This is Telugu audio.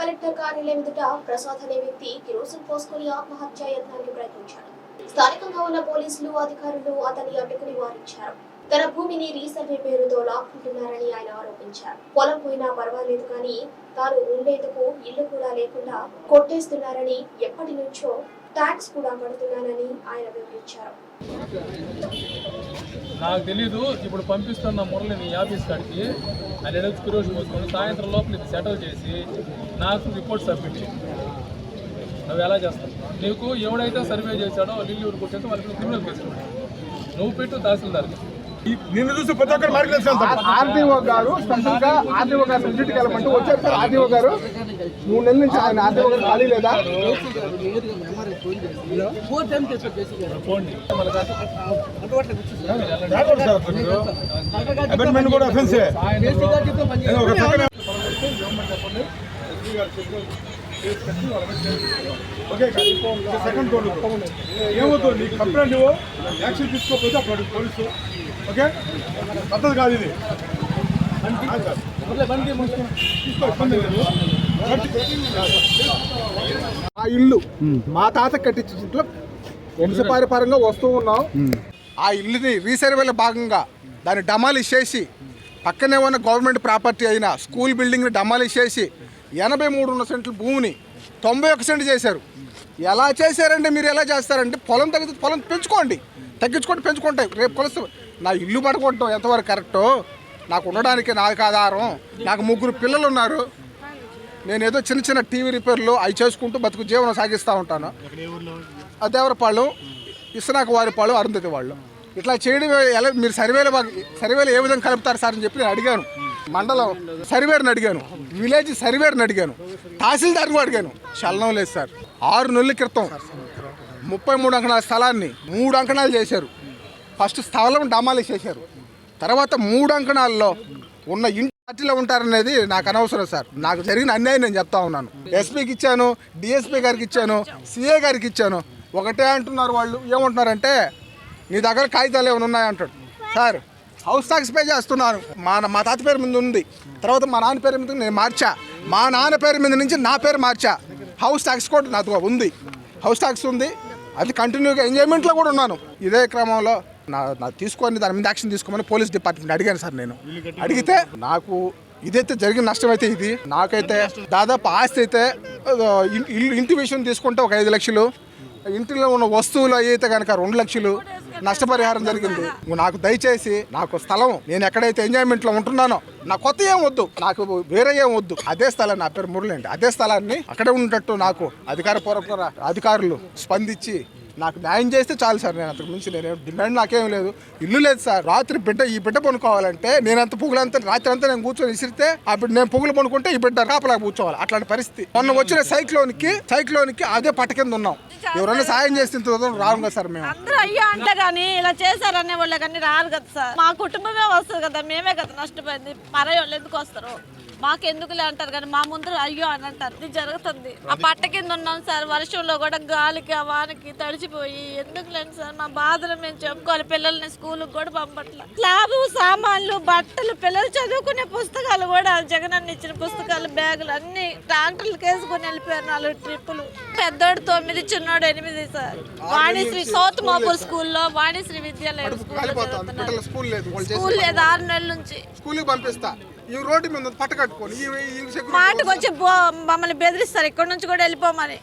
కలెక్టర్ కార్యాలయం ఎదుట ప్రసాద్ అనే వ్యక్తి కిరోసిన్ పోసుకుని ఆత్మహత్య యత్నాన్ని ప్రయత్నించాడు. స్థానికంగా ఉన్న పోలీసులు అధికారులు అతన్ని అడ్డుకుని వారించారు. తన భూమిని రీసర్వే పేరుతో లాక్కుంటున్నారని ఆయన ఆరోపించారు. పొలం పోయినా పర్వాలేదు కానీ తాను ఉండేందుకు ఇల్లు కూడా లేకుండా కొట్టేస్తున్నారని ఎప్పటి నుంచో ట్యాక్స్ కూడా కడుతున్నానని ఆయన వివరించారు. నాకు తెలీదు ఇప్పుడు పంపిస్తున్న మురళిని ఆఫీస్ కాడికి ఆయన ఎడొచ్చి రోజు పోసుకొని సాయంత్రం లోపల ఇది సెటిల్ చేసి నాకు రిపోర్ట్ సబ్మిట్ చేయి. నువ్వు ఎలా చేస్తావు? నీకు ఎవడైతే సర్వే చేశాడో లిల్లీ ఊరు కొట్టేసి వాళ్ళకి క్రిమినల్ కేసు నువ్వు పెట్టు తహసీల్దార్కి. నిన్ను చూసి ప్రతి ఒక్కరు మార్కెట్ ఆర్డీఓ గారు స్పెషల్గా ఆర్డీఓ గారు విజిట్కి వెళ్ళమంటూ వచ్చారు. సార్ ఆర్డీఓ గారు మూడు నెలల నుంచి ఆయన ఆర్డీఓ గారు ఖాళీ లేదా? కూడా అఫెన్సే ఒక ఓకే సెకండ్ కోడ్ ఏమవుతుంది? నీకు కంప్లైంట్ యాక్షన్ తీసుకోకపోతే అప్పుడు పోలీసు. ఓకే? పద్ధతి కాదు ఇది. ఆ ఇల్లు మా తాత కట్టించిన ఇంట్లో వంశపారపరంగా వస్తూ ఉన్నాం. ఆ ఇల్లుని రీసర్వేలో భాగంగా దాన్ని డమాలిష్ చేసి పక్కనే ఉన్న గవర్నమెంట్ ప్రాపర్టీ అయిన స్కూల్ బిల్డింగ్ని డమాలిష్ చేసి ఎనభై మూడున్న సెంట్ల భూమిని తొంభై ఒక సెంట్ చేశారు. ఎలా చేశారంటే మీరు ఎలా చేస్తారంటే పొలం తగ్గితే పొలం పెంచుకోండి. తగ్గించుకోండి పెంచుకుంటాయి. రేపు కొలుస్తూ నా ఇల్లు పడుకుంటాం ఎంతవరకు కరెక్టో? నాకు ఉండడానికి నాకు ఆధారం నాకు ముగ్గురు పిల్లలు ఉన్నారు నేను ఏదో చిన్న చిన్న టీవీ రిపేర్లు అవి చేసుకుంటూ బతుకు జీవనం సాగిస్తూ ఉంటాను. దేవరపాళ్ళు ఇస్నాక వారిపాళ్ళు అరుంధతి వాళ్ళు. ఇట్లా చేయడం ఎలా? మీరు సర్వేలో సర్వేలో ఏ విధంగా కలుపుతారు సార్ అని చెప్పి నేను అడిగాను. మండలం సర్వేర్ని అడిగాను. విలేజ్ సర్వేర్ని అడిగాను. తహసీల్దార్ని అడిగాను. చలనం లేదు సార్. ఆరు నెలల క్రితం ముప్పై మూడు అంకణాల స్థలాన్ని మూడు అంకణాలు చేశారు. ఫస్ట్ స్థలం డమాలిష్ చేశారు. తర్వాత మూడు అంకణాల్లో ఉన్న ఇంటి పార్టీలో ఉంటారనేది నాకు అనవసరం సార్. నాకు జరిగిన అన్యాయం నేను చెప్తా ఉన్నాను. ఎస్పీకి ఇచ్చాను డిఎస్పీ గారికి ఇచ్చాను సిఏ గారికి ఇచ్చాను. ఒకటే అంటున్నారు వాళ్ళు. ఏమంటున్నారంటే నీ దగ్గర కాగితాలు ఏమైనా ఉన్నాయంటాడు సార్ హౌస్ ట్యాక్స్ పే చేస్తున్నాను మా మా తాత పేరు మీద ఉంది. తర్వాత మా నాన్న పేరు మీద నేను మార్చా. మా నాన్న పేరు మీద నుంచి నా పేరు మార్చా. హౌస్ ట్యాక్స్ కూడా నాతో ఉంది. హౌస్ ట్యాక్స్ ఉంది. అది కంటిన్యూగా ఎంజాయ్మెంట్లో కూడా ఉన్నాను. ఇదే క్రమంలో నా నా తీసుకొని దాని మీద యాక్షన్ తీసుకోమని పోలీస్ డిపార్ట్మెంట్ అడిగాను సార్ నేను. అడిగితే నాకు ఇదైతే జరిగిన నష్టం అయితే ఇది. నాకైతే దాదాపు ఆస్తి అయితే ఇల్లు ఇంటి విషయం తీసుకుంటే ఒక ఐదు లక్షలు. ఇంటిలో ఉన్న వస్తువులు అయితే కనుక రెండు లక్షలు. నష్టపరిహారం జరిగింది. నాకు దయచేసి నాకు స్థలం నేను ఎక్కడైతే ఎంజాయ్మెంట్లో ఉంటున్నానో నా కొత్త ఏం వద్దు. నాకు వేరే ఏం వద్దు. అదే స్థలం నా పేరు మురళి అండి. అదే స్థలాన్ని అక్కడే ఉన్నట్టు నాకు అధికారపూర్వక అధికారులు స్పందించి నాకు న్యాయం చేస్తే చాలు సార్ నేను అంతకు మించి నేను డిమాండ్ నాకేం లేదు. ఇల్లు లేదు సార్. రాత్రి బిడ్డ ఈ బిడ్డ పనుకోవాలంటే నేను అంత పువ్వులంతా రాత్రి అంతా నేను కూర్చొని ఇసిరితే ఆ బిడ్డ నేను పువ్వులు పనుకుంటే ఈ బిడ్డ కాపలా కూర్చోవాలి. అట్లాంటి పరిస్థితి. మొన్న వచ్చిన సైక్లోన్కి సైక్లోన్కి అదే పట్ట కింద ఉన్నాం. ఎవరైనా సాయం చేస్తే ఇంత రాము కదా సార్ మేము. అందరూ అయ్యా అంటే కానీ ఇలా చేశారనే వాళ్ళు కానీ రారు కదా సార్. మా కుటుంబమే వస్తుంది కదా మేమే కదా నష్టపోయింది. పరాయి వాళ్ళు ఎందుకు వస్తారు? మాకు ఎందుకులే అంటారు కానీ మా ముందు అయ్యో అని అంటారు. ఇది జరుగుతుంది. ఆ పట్ట కింద ఉన్నాం సార్ వర్షంలో కూడా గాలికి ఆ వానకి తడిచిపోయి ఎందుకు లేని సార్? మా బాధలు మేము చెప్పుకోవాలి. పిల్లల్ని స్కూల్కి కూడా పంపట్లే. స్లాబు సామాన్లు బట్టలు పిల్లలు చదువుకునే పుస్తకాలు కూడా జగనన్న ఇచ్చిన పుస్తకాలు బ్యాగులు అన్ని ట్రాక్టర్లు వేసుకొని వెళ్ళిపోయారు నాలుగు ట్రిప్పులు. పెద్దోడు తొమ్మిది చిన్నోడు ఎనిమిది సార్. వాణిశ్రీ సౌత్ మాపూర్ స్కూల్లో వాణిశ్రీ విద్యాలయం స్కూల్ లేదు. ఆరు నెలల నుంచి. స్కూల్కి పంపిస్తా. ఈ రోడ్డు మీద పట్ట కట్టుకొని ఈ ఈ security మాటకు వచ్చి మమ్మల్ని బెదిరిస్తారు. ఇక్కడ నుంచి కూడా వెళ్ళిపోమని